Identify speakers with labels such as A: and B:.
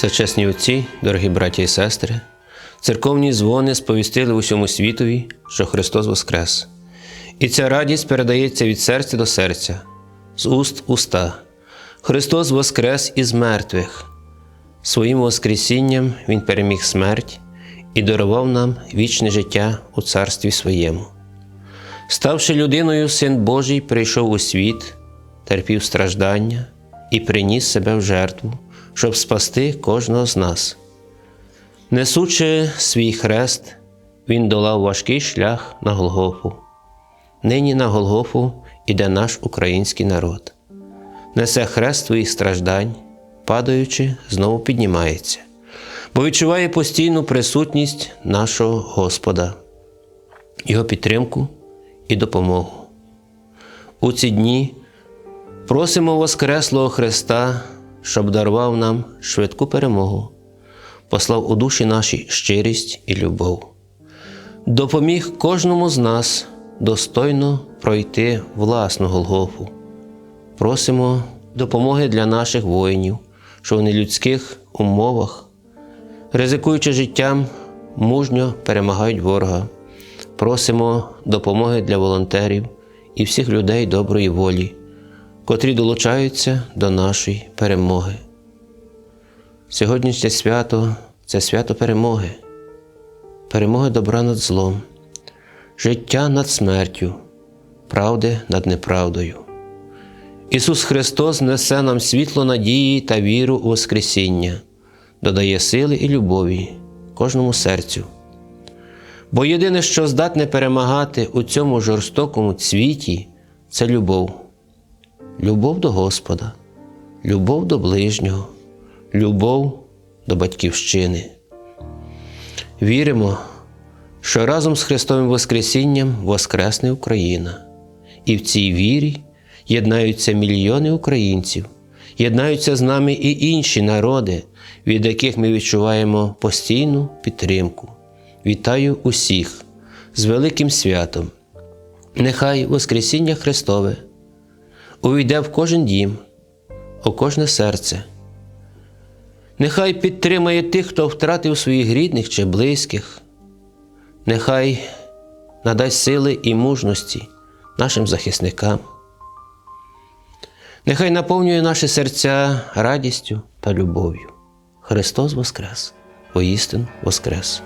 A: Всечесні отці, дорогі браті і сестри, церковні дзвони сповістили усьому світові, що Христос Воскрес. І ця радість передається від серця до серця, з уст уста. Христос Воскрес із мертвих. Своїм Воскресінням Він переміг смерть і дарував нам вічне життя у Царстві Своєму. Ставши людиною, Син Божий прийшов у світ, терпів страждання і приніс себе в жертву, щоб спасти кожного з нас. Несучи свій хрест, Він долав важкий шлях на Голгофу. Нині на Голгофу іде наш український народ. Несе хрест своїх страждань, падаючи, знову піднімається, бо відчуває постійну присутність нашого Господа, Його підтримку і допомогу. У ці дні просимо Воскреслого Христа, щоб дарував нам швидку перемогу, послав у душі наші щирість і любов, допоміг кожному з нас достойно пройти власну Голгофу. Просимо допомоги для наших воїнів, що в нелюдських умовах, ризикуючи життям, мужньо перемагають ворога. Просимо допомоги для волонтерів і всіх людей доброї волі, котрі долучаються до нашої перемоги. Сьогоднішнє свято це свято перемоги, перемоги добра над злом, життя над смертю, правди над неправдою. Ісус Христос несе нам світло надії та віру у Воскресіння, додає сили і любові кожному серцю. Бо єдине, що здатне перемагати у цьому жорстокому світі, це любов. Любов до Господа, любов до ближнього, любов до Батьківщини. Віримо, що разом з Христовим Воскресінням воскресне Україна, і в цій вірі єднаються мільйони українців, єднаються з нами і інші народи, від яких ми відчуваємо постійну підтримку. Вітаю усіх з великим святом. Нехай Воскресіння Христове увійде в кожен дім, у кожне серце. Нехай підтримає тих, хто втратив своїх рідних чи близьких. Нехай надасть сили і мужності нашим захисникам. Нехай наповнює наші серця радістю та любов'ю. Христос Воскрес, воістину Воскрес!